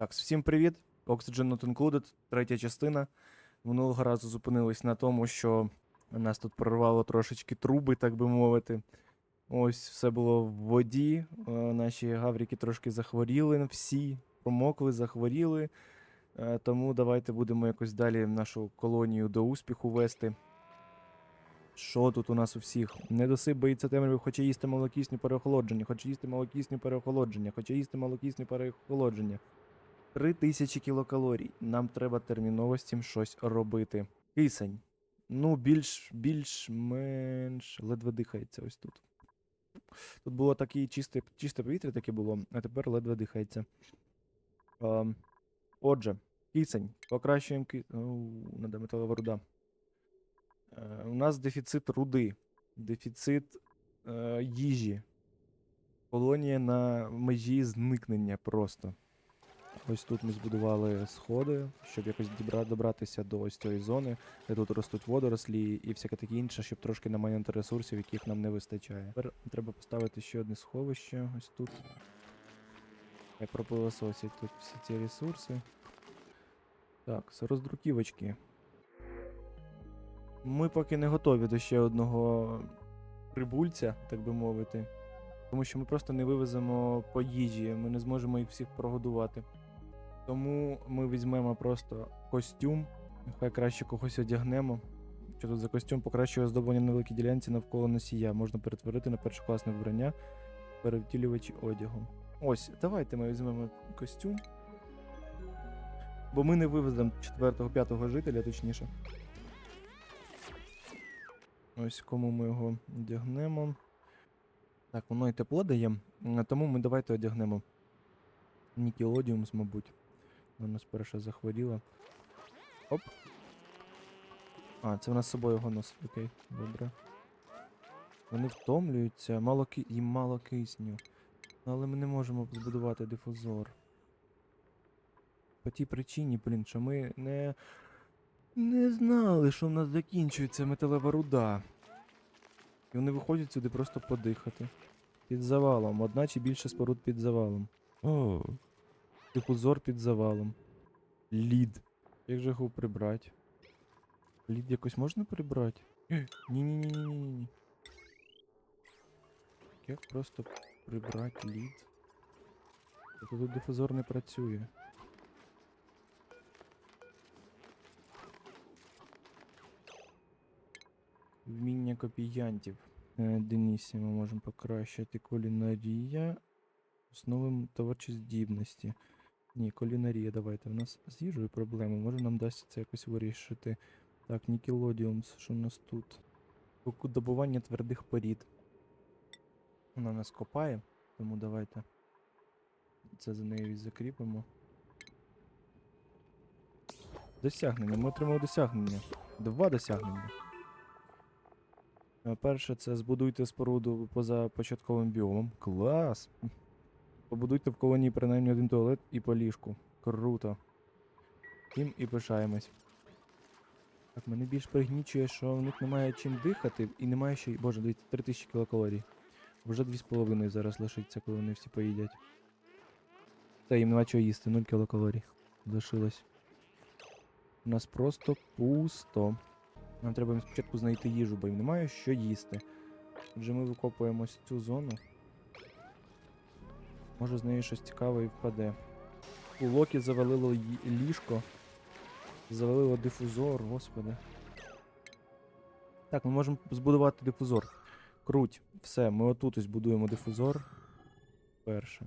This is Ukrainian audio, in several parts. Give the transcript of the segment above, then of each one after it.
Так, всім привіт. Oxygen Not Included, третя частина. Минулого разу зупинились на тому, що нас тут прорвало трошечки труби, так би мовити. Ось все було в воді. е, Наші гаврики трошки захворіли всі, промокли, захворіли. Е, Тому давайте будемо якось далі нашу колонію до успіху вести. Що тут у нас у всіх? Недосип боїться темряви, хоче їсти малокисні переохолодження, хоче їсти малокисні переохолодження, хоче їсти малокисні переохолодження. Три тисячі кілокалорій. Нам треба терміново з цим щось робити. Кисень. Ну, більш, більш-менш ледве дихається ось тут. Тут було таке чисте, чисте повітря таке було, а тепер ледве дихається. Ем, отже, кисень. Покращуємо ки... Оу, надо руда. Е, у нас дефіцит руди, дефіцит е, їжі. Колонія на межі зникнення просто. Ось тут ми збудували сходи, щоб якось добратися до ось цієї зони, де тут ростуть водорослі і всяке таке інше, щоб трошки намайнити ресурсів, яких нам не вистачає. Тепер треба поставити ще одне сховище ось тут. Як пропилососять тут всі ці ресурси. Так, з роздруківочки. Ми поки не готові до ще одного прибульця, так би мовити. Тому що ми просто не вивеземо по їжі, ми не зможемо їх всіх прогодувати. Тому ми візьмемо просто костюм, нехай краще когось одягнемо. Що тут за костюм покращує оздоблення на великій ділянці навколо носія. Можна перетворити на першокласне вбрання, перевтілювачі одягу. Ось, давайте ми візьмемо костюм. Бо ми не вивеземо 4-5 жителя, точніше. Ось кому ми його одягнемо. Так, воно і тепло дає, тому ми давайте одягнемо. Нікелодіумс, мабуть. Вона нас перша захворіла. Оп. А, це вона з собою його носить, окей, добре. Вони втомлюються, мало ки... їм мало кисню. Але ми не можемо збудувати дифузор. По тій причині, блін, що ми не. Не знали, що в нас закінчується металева руда. І вони виходять сюди просто подихати. Під завалом. Одна чи більше споруд під завалом. О. Дифузор під завалом. Лід. Як же його прибрати? Лід якось можна прибрати? Ні-ні-ні-ні-ні. Як просто прибрати лід? Тобто тут дифузор не працює. Вміння копіянтів. Денисі ми можемо покращити кулінарія. Основи творчі здібності. Ні, кулінарія, давайте. У нас з їжею проблеми. Може нам дасть це якось вирішити. Так, Нікелодіумс, що у нас тут? Добування твердих порід. Вона нас копає, тому давайте. Це за нею і закріпимо. Досягнення. Ми отримали досягнення. Два досягнення. Перше, це збудуйте споруду поза початковим біомом. Клас! Побудуйте в колонії принаймні один туалет і по ліжку. Круто. Тим і пишаємось. Так, мене більш пригнічує, що в них немає чим дихати і немає ще. Боже, дивіться, 3000 кілокалорій. Вже 2,5 зараз лишиться, коли вони всі поїдять. Та їм нема чого їсти, 0 кілокалорій. Лишилось. У нас просто пусто. Нам треба спочатку знайти їжу, бо їм немає що їсти. Отже, ми викопуємо цю зону. Може з неї щось цікаве і впаде. У Локі завалило ліжко. Завалило дифузор, господи. Так, ми можемо збудувати дифузор. Круть. Все, ми отут ось будуємо дифузор. Перше.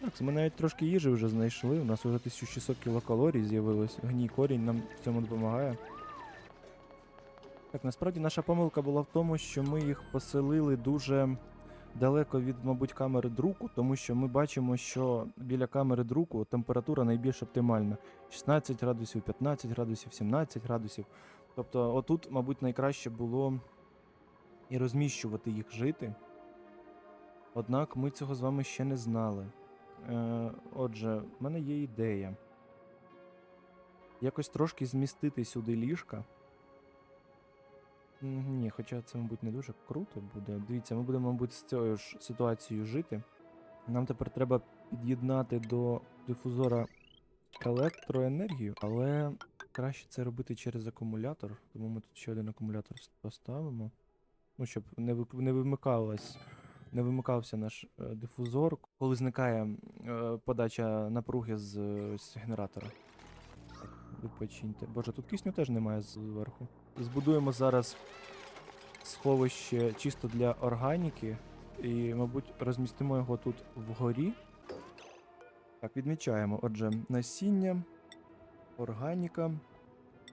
Так, ми навіть трошки їжі вже знайшли. У нас вже 1600 кілокалорій з'явилось. Гній корінь нам в цьому допомагає. Так, насправді наша помилка була в тому, що ми їх поселили дуже далеко від, мабуть, камери друку, тому що ми бачимо, що біля камери друку температура найбільш оптимальна. 16 градусів, 15 градусів, 17 градусів. Тобто, отут, мабуть, найкраще було і розміщувати їх жити. Однак ми цього з вами ще не знали. Е, отже, в мене є ідея. Якось трошки змістити сюди ліжка. Ні, хоча це, мабуть, не дуже круто буде. Дивіться, ми будемо, мабуть, з цією ж ситуацією жити. Нам тепер треба під'єднати до дифузора електроенергію, але краще це робити через акумулятор, тому ми тут ще один акумулятор поставимо. Ну, щоб не, не вимикалась, не вимикався наш е, дифузор, коли зникає е, подача напруги з, з генератора. Відпочиньте. Боже, тут кисню теж немає зверху. Збудуємо зараз сховище чисто для органіки. І, мабуть, розмістимо його тут вгорі. Так, відмічаємо. Отже, насіння, органіка,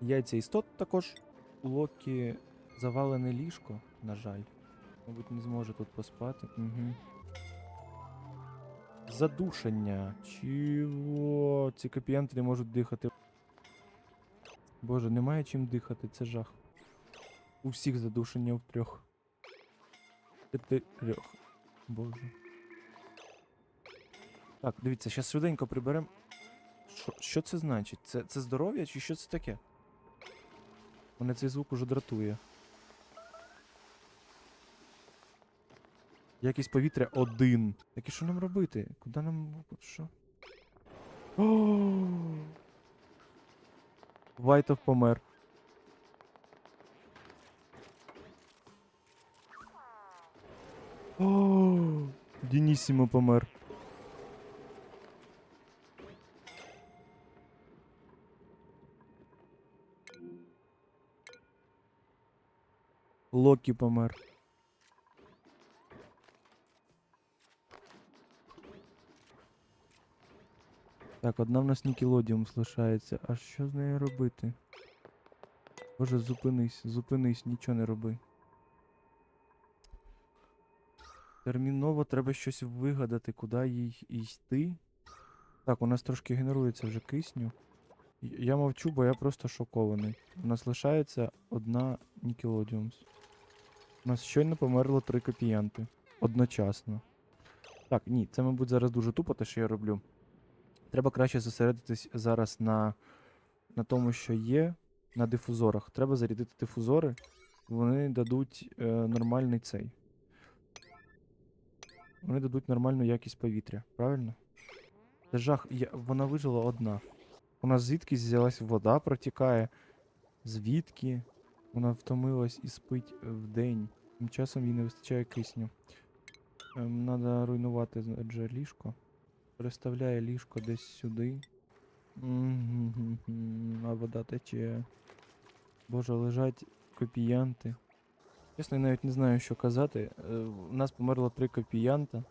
яйця істот також. Локі завалене ліжко, на жаль. Мабуть, не зможе тут поспати. Угу. Задушення. Чого? Ці копіянти не можуть дихати. Боже, немає чим дихати, це жах. У всіх задушення в трьох. Чотирьох. Боже. Так, дивіться, зараз швиденько приберемо. Що, що це значить? Це, це здоров'я чи що це таке? Мене цей звук уже дратує. Якість повітря один. Так і що нам робити? Куди нам. Що? О! Вайтов помер. О, Дінісімо помер. Локі помер. Так, одна в нас Нікелодіум залишається. А що з нею робити? Боже, зупинись, зупинись, нічого не роби. Терміново треба щось вигадати, куди їй йти. Так, у нас трошки генерується вже кисню. Я мовчу, бо я просто шокований. У нас лишається одна Нікелодіумс. У нас щойно померло три копіянти. Одночасно. Так, ні, це, мабуть, зараз дуже тупо, те, що я роблю. Треба краще зосередитись зараз на, на тому, що є, на дифузорах. Треба зарядити дифузори. Вони дадуть е, нормальний цей. Вони дадуть нормальну якість повітря, правильно? Це жах, я, вона вижила одна. У нас звідки взялась вода протікає. Звідки? Вона втомилась і спить е, вдень. Тим часом їй не вистачає кисню. Ем, надо руйнувати адже ліжко. Переставляє ліжко десь сюди. А вода тече. Боже, лежать копіянти. Чесно, я навіть не знаю, що казати. Е, У нас померло три копіянта.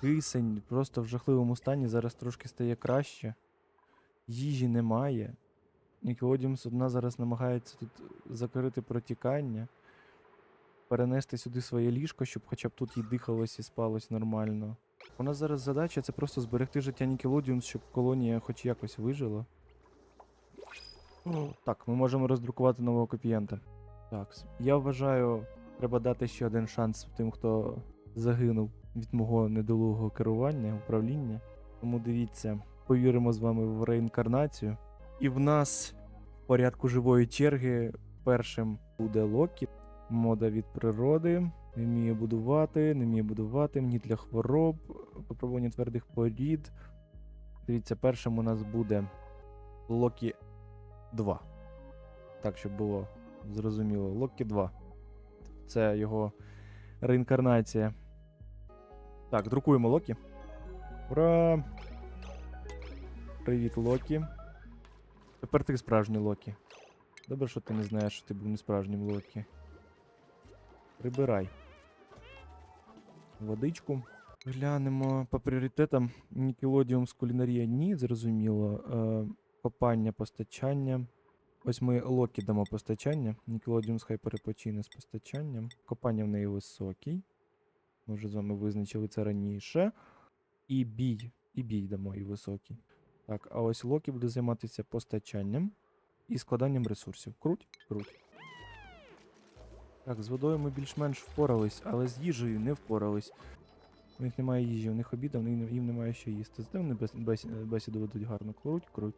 Кисень просто в жахливому стані, зараз трошки стає краще. Їжі немає. Нікодімс одна зараз намагається тут закрити протікання, перенести сюди своє ліжко, щоб хоча б тут їй дихалось і спалось нормально. У нас зараз задача це просто зберегти життя Нікелодіумс, щоб колонія хоч якось вижила. Так, ми можемо роздрукувати нового копієнта. Так, я вважаю, треба дати ще один шанс тим, хто загинув від мого недолугого керування, управління. Тому дивіться, повіримо з вами в реінкарнацію. І в нас в порядку живої черги першим буде Локі, мода від природи. Не вміє будувати, не вміє будувати, мені для хвороб, випробування твердих порід. Дивіться, першим у нас буде Локі 2. Так, щоб було зрозуміло. Локі 2. Це його реінкарнація. Так, друкуємо Локі. Ура! Привіт, Локі. Тепер ти справжній Локі. Добре, що ти не знаєш, що ти був не справжнім Локі. Прибирай. Водичку. Глянемо по пріоритетам. Нікелодіум з кулінарія ні, зрозуміло. Е, копання, постачання. Ось ми Локі дамо постачання. Нікелодіум хай перепочине з постачанням. Копання в неї високий. Ми вже з вами визначили це раніше. І бій. І бій дамо і високий. Так, а ось Локі буде займатися постачанням і складанням ресурсів. Круть, круть. Так, з водою ми більш-менш впорались, але з їжею не впорались. У них немає їжі, у них обіда, їм немає що їсти. Зате вони бес- бес- бесіду ведуть гарно. Круть, круть.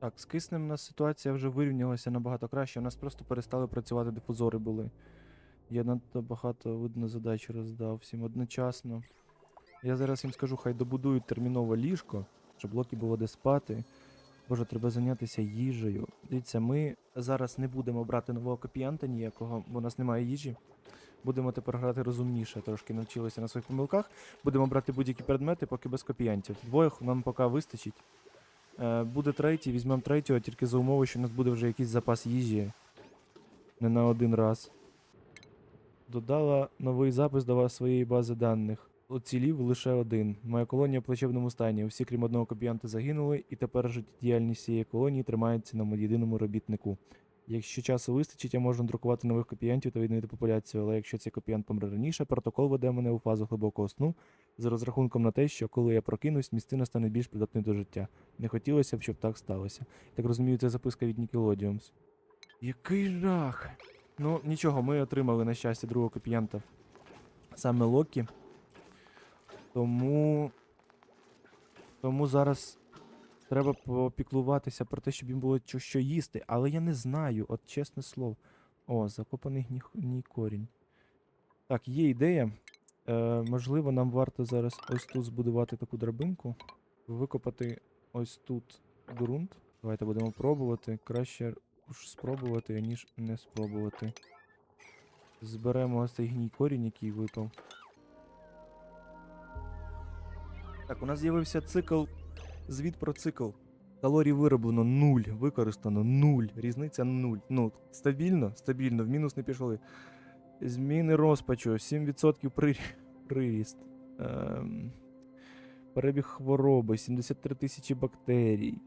Так, з киснем у нас ситуація вже вирівнялася набагато краще. У нас просто перестали працювати дифузори були. Я надто багато, видно, задач роздав всім одночасно. Я зараз їм скажу, хай добудують терміново ліжко, щоб Локі було де спати. Боже, треба зайнятися їжею. Дивіться, ми зараз не будемо брати нового копіянта ніякого, бо у нас немає їжі. Будемо тепер грати розумніше, трошки навчилися на своїх помилках. Будемо брати будь-які предмети, поки без копіянтів. Двоїх нам поки вистачить. Е, буде третій, візьмемо третього, тільки за умови, що у нас буде вже якийсь запас їжі. Не на один раз. Додала новий запис до вас своєї бази даних. Оцілів лише один. Моя колонія в плачевному стані. Усі, крім одного копіянта, загинули, і тепер життєдіяльність цієї колонії тримається на єдиному робітнику. Якщо часу вистачить, я можу друкувати нових копіянтів та відновити популяцію, але якщо цей копіянт помре раніше, протокол веде мене у фазу глибокого сну з розрахунком на те, що коли я прокинусь, місцина стане більш придатною до життя. Не хотілося б, щоб так сталося. Так розумію, це записка від Nickelodeons. Який жах! Ну, нічого, ми отримали, на щастя, другого копіянта. Саме Локі. Тому. Тому зараз треба попіклуватися про те, щоб їм було що їсти. Але я не знаю, от чесне слово. О, закопаний гні, гній корінь. Так, є ідея. Е, можливо, нам варто зараз ось тут збудувати таку драбинку. Викопати ось тут ґрунт. Давайте будемо пробувати. Краще уж спробувати, ніж не спробувати. Зберемо ось цей гній корінь, який випав. Так, у нас з'явився цикл. Звіт про цикл. Калорій вироблено 0, використано 0, різниця 0. Ну, стабільно, стабільно, в мінус не пішли. Зміни розпачу, 7% при... приріст. Ем... Перебіг хвороби, 73 тисячі бактерій.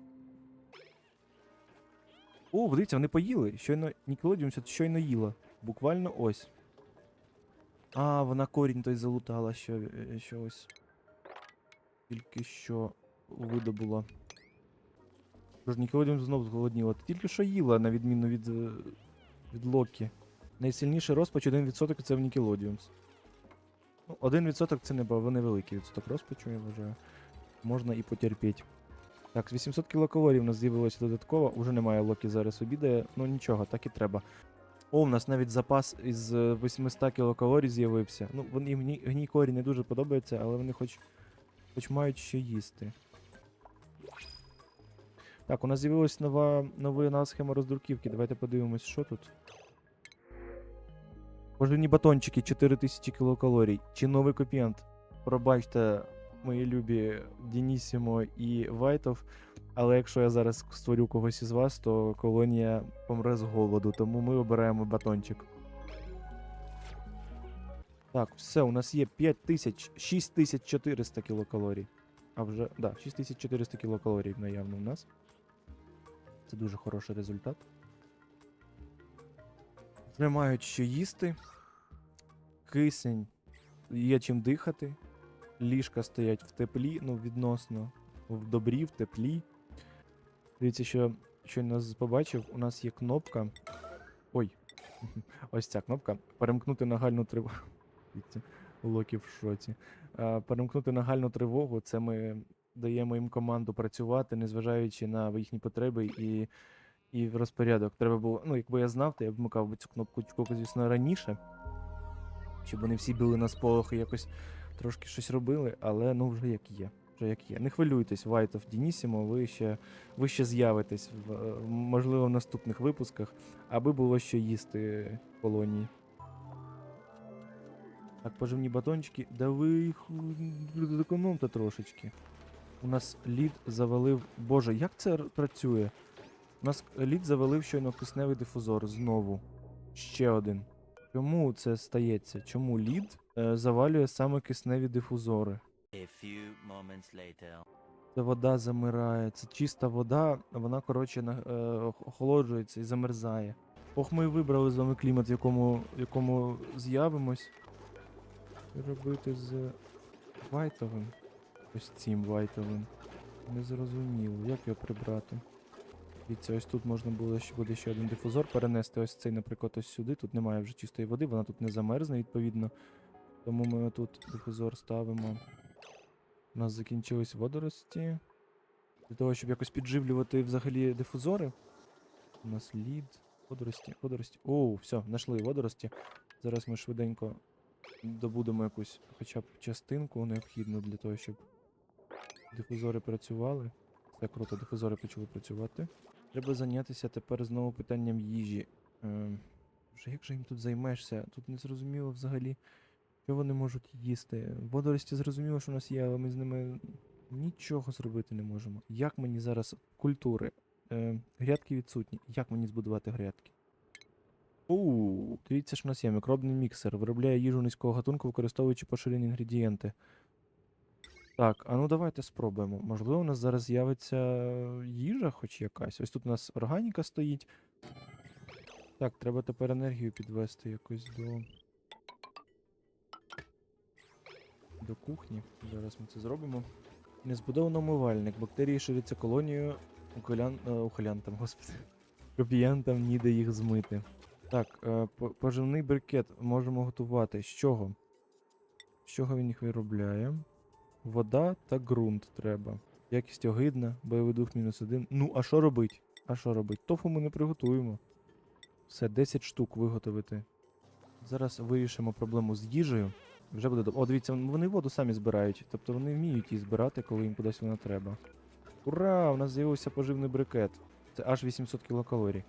О, дивіться, вони поїли. Щойно Нікелодіумся щойно їла. Буквально ось. А, вона корінь той залутала, що, е, що ось. Тільки що видобула. Тож Нікелодіум знов зголодніла. Тільки що їла, на відміну від, е, від Локі. Найсильніший розпач 1% це в Нікелодіумс. Ну, 1% це не невеликий відсоток розпачу, я вважаю. Можна і потерпіть. Так, 800 кілокалорій в нас з'явилося додатково. Уже немає Локі зараз обідає. Ну нічого, так і треба. О, в нас навіть запас із е, 800 кілокалорій з'явився. Ну, вони гній, корінь не дуже подобається, але вони хоч, хоч мають що їсти. Так, у нас з'явилась нова, нова схема роздруківки. Давайте подивимось, що тут. Поживні батончики 4000 кілокалорій. Чи новий копіант? Пробачте, мої любі Дінісімо і Вайтов. Але якщо я зараз створю когось із вас, то колонія помре з голоду, тому ми обираємо батончик. Так, все, у нас є 5000, 6400 кілокалорій. А вже, да, 6400 кілокалорій наявно у нас. Це дуже хороший результат. Вже мають що їсти. Кисень. Є чим дихати. Ліжка стоять в теплі, ну, відносно. В добрі, в теплі. Дивіться, що нас побачив, у нас є кнопка. Ой. Ось ця кнопка. Перемкнути нагальну тривогу. Дивіться, Локі в шоці. Перемкнути нагальну тривогу це ми даємо їм команду працювати, незважаючи на їхні потреби і, і розпорядок. Треба було. Ну, якби я знав, то я б вмикав би цю кнопку, звісно, раніше. Щоб вони всі були на сполох і якось трошки щось робили, але ну вже як є. Вже як є. Не хвилюйтесь, Вайтов Дінісімо, ви ще, ви ще з'явитесь, в, можливо, в наступних випусках, аби було що їсти в колонії. Так, поживні батончики. Да ви їх м, трошечки. У нас лід завалив. Боже, як це працює? У нас лід завалив щойно кисневий дифузор знову. Ще один. Чому це стається? Чому лід е, завалює саме кисневі дифузори? A few later. Це вода замирає. Це чиста вода, вона, коротше, на, е, охолоджується і замерзає. Ох, ми вибрали з вами клімат, в якому, в якому з'явимось. Робити з вайтовим? Ось цим вайтовим. Не зрозуміло, як його прибрати. Дивіться, ось тут можна було ще буде ще один дифузор перенести. Ось цей, наприклад, ось сюди. Тут немає вже чистої води, вона тут не замерзне, відповідно. Тому ми тут дифузор ставимо. У нас закінчились водорості. Для того, щоб якось підживлювати взагалі дифузори. У нас лід. Водорості, водорості. Оу, все, знайшли водорості. Зараз ми швиденько добудемо якусь хоча б частинку необхідну для того, щоб дифузори працювали. Все круто, дифузори почали працювати. Треба зайнятися тепер знову питанням їжі. Ем, вже як же їм тут займешся? Тут не зрозуміло взагалі, що вони можуть їсти. Водорості зрозуміло, що у нас є, але ми з ними нічого зробити не можемо. Як мені зараз культури? Е, грядки відсутні. Як мені збудувати грядки? Оу, дивіться, що у нас є мікробний міксер. Виробляє їжу низького гатунку, використовуючи поширені інгредієнти. Так, а ну давайте спробуємо. Можливо, у нас зараз з'явиться їжа хоч якась. Ось тут у нас органіка стоїть. Так, треба тепер енергію підвести якось до. До кухні. Зараз ми це зробимо. Незбудований умивальник. Бактерії ширяться колонією е, ухилянтам, господи. Копіянтам ніде їх змити. Так, е, поживний брикет можемо готувати. З чого? З чого він їх виробляє? Вода та ґрунт треба. Якість огидна, бойовий дух мінус один. Ну, а що робить? А що робить? Тофу ми не приготуємо. Все, 10 штук виготовити. Зараз вирішимо проблему з їжею. Вже буде. О, дивіться, вони воду самі збирають. Тобто вони вміють її збирати, коли їм кудись вона треба. Ура! У нас з'явився поживний брикет. Це аж 800 кілокалорій.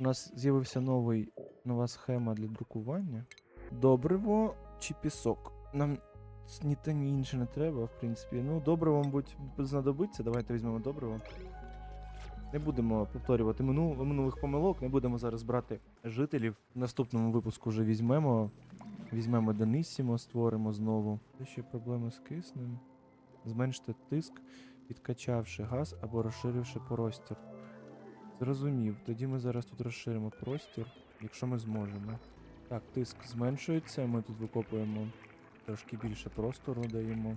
У нас з'явився новий, нова схема для друкування. Добриво чи пісок? Нам ні те, ні інше не треба, в принципі. Ну, добриво, мабуть, знадобиться. Давайте візьмемо добриво. Не будемо повторювати мину, минулих помилок, не будемо зараз брати жителів. В наступному випуску вже візьмемо. Візьмемо Денисімо, створимо знову. Є ще проблеми з киснем. Зменшити тиск, підкачавши газ або розширивши простір. Зрозумів. Тоді ми зараз тут розширимо простір, якщо ми зможемо. Так, тиск зменшується, ми тут викопуємо трошки більше простору даємо.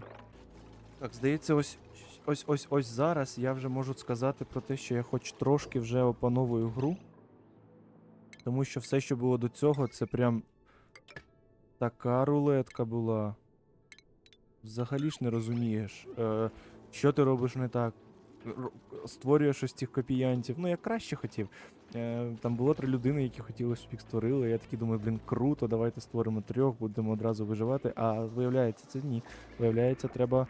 Так, здається, ось ось ось ось зараз я вже можу сказати про те, що я хоч трошки вже опановую гру. Тому що все, що було до цього, це прям така рулетка була. Взагалі ж не розумієш, е, що ти робиш не так. Р- Створюєш ось цих копіянтів. Ну, я краще хотів. Е, там було три людини, які хотіли, щоб їх створили. Я такий думаю, блін, круто, давайте створимо трьох, будемо одразу виживати. А виявляється, це ні. Виявляється, треба,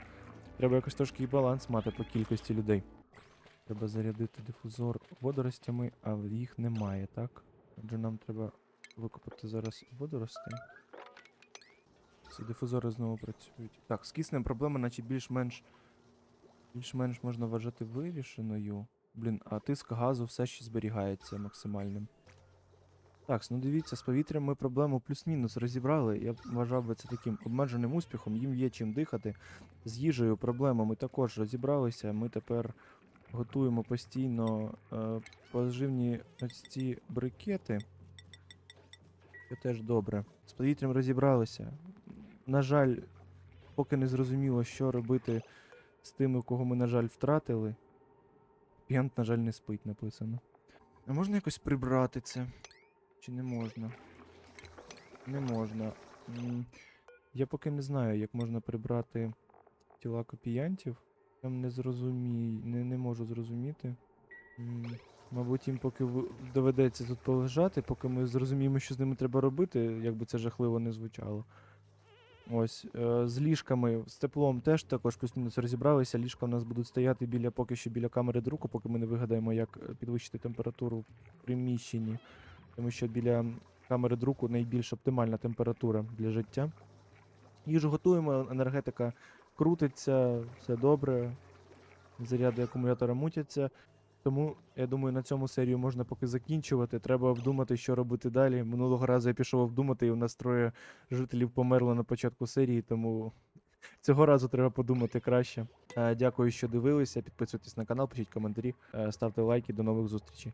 треба якось трошки і баланс мати по кількості людей. Треба зарядити дифузор водоростями, а їх немає, так? Отже, нам треба викопати зараз водорости. Ці дифузори знову працюють. Так, з киснем проблема, наче більш-менш. Більш-менш можна вважати вирішеною. Блін, а тиск газу все ще зберігається максимальним. Так, ну дивіться, з повітрям ми проблему плюс-мінус розібрали. Я б вважав би це таким обмеженим успіхом. Їм є чим дихати. З їжею проблема ми також розібралися. Ми тепер готуємо постійно е, поживні ось ці брикети. Це теж добре. З повітрям розібралися. На жаль, поки не зрозуміло, що робити з тими, кого ми, на жаль, втратили. Піант, на жаль, не спить, написано. А можна якось прибрати це? Чи не можна? Не можна. Я поки не знаю, як можна прибрати тіла копіянтів. Я не зрозумію, не, не можу зрозуміти. Мабуть, їм поки доведеться тут полежати, поки ми зрозуміємо, що з ними треба робити, як би це жахливо не звучало. Ось, е, з ліжками, з теплом теж також плюс-мінус розібралися. Ліжка у нас будуть стояти біля поки що біля камери друку, поки ми не вигадаємо, як е, підвищити температуру в приміщенні. Тому що біля камери друку найбільш оптимальна температура для життя. Їжу готуємо, енергетика крутиться, все добре. Заряди акумулятора мутяться. Тому я думаю, на цьому серію можна поки закінчувати. Треба обдумати, що робити далі. Минулого разу я пішов обдумати, і в нас троє жителів померло на початку серії, тому цього разу треба подумати краще. Е, Дякую, що дивилися. Підписуйтесь на канал, пишіть коментарі, е, ставте лайки. До нових зустрічей.